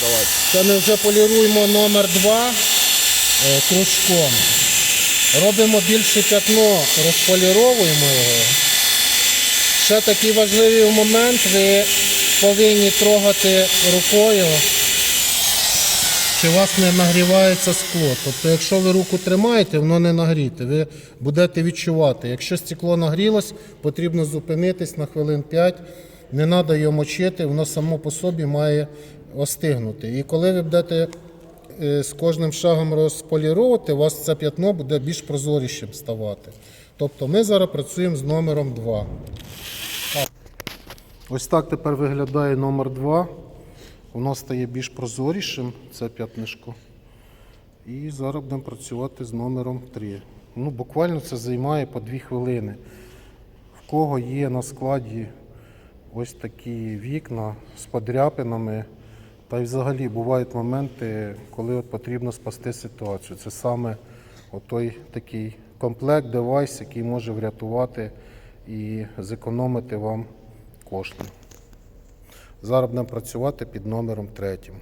Давайте. Це ми вже поліруємо номер 2 кружком. Робимо більше п'ятно, розполіровуємо його. Ще такий важливий момент, ви повинні трогати рукою, чи у вас не нагрівається скло. Тобто, якщо ви руку тримаєте, воно не нагріте, ви будете відчувати. Якщо стекло нагрілось, потрібно зупинитись на хвилин 5. Не треба його мочити, воно само по собі має остигнути. І коли ви будете е, з кожним шагом розполіровувати, у вас це п'ятно буде більш прозорішим ставати. Тобто ми зараз працюємо з номером 2. Ось так тепер виглядає номер 2. Воно стає більш прозорішим, це п'ятнишко. І зараз будемо працювати з номером 3. Ну, буквально це займає по 2 хвилини. В кого є на складі ось такі вікна з подряпинами. Та й взагалі бувають моменти, коли от потрібно спасти ситуацію. Це саме той такий комплект, девайс, який може врятувати і зекономити вам кошти. Зараз будемо працювати під номером третім.